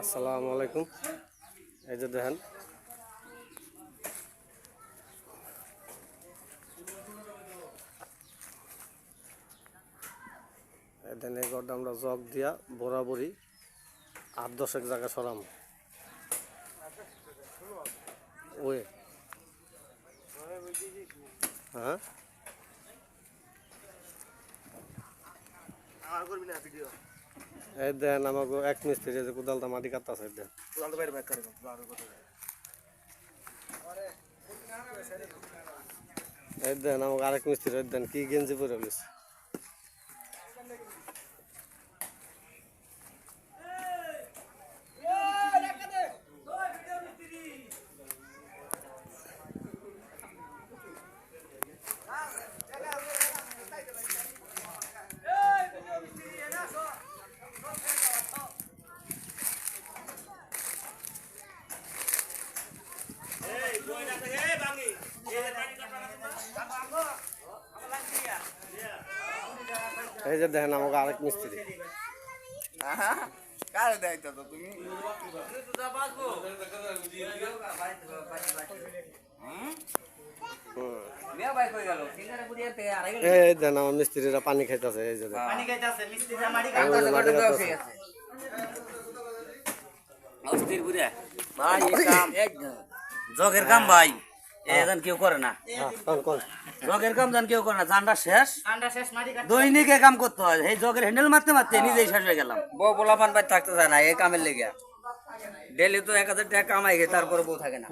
আসসালামু আলাইকুম। এই যে দেখেন। এই গড়টা আমরা জগ দিয়া বরাবরই আট দশেক জায়গা সরাম। ওয়ে। হ্যাঁ? এই দেন আমাকে এক মিস্ত্রি যে কোদালটা মাটি কাটতেছে দেন। কোদাল বাইরে ব্যাক করে এই দেন আমাকে আরেক মিস্ত্রি দেন কি গেঞ্জি পরে এই যে দেখেন আমাকে আরেক মিস্ত্রি। কার দায়িত্ব তো তুমি? হুম। মেয়া বাইক হয়ে গেল ফিঙ্গারে পুড়িয়ে তে আড়াই গেল এই দেন আমার মিস্ত্রিরা পানি খাইতেছে এই যে দেখেন। পানি খাইতাছে মিস্ত্রিটা মাটি ওই যে কাটতাছে মাটি গড়ে দেওয়া কাটতাছে। হয়ে গেছে অস্থির পুরিয়া ভাই এই কাম জগের কাম ভাই এখন কেউ করে না। হ্যাঁ, জগের কাম জান কেউ করে না জানটা শেষ। দৈনিক এ কাম করতে হয় এই জগের হ্যান্ডেল মারতে মারতে নিজেই শেষ হয়ে গেলাম। বউ পোলাপান ভাই থাকতে চায় না এই কামের লেগে। ডেলি তো এক হাজার টাকা কামাই গে তারপরে বউ থাকে না।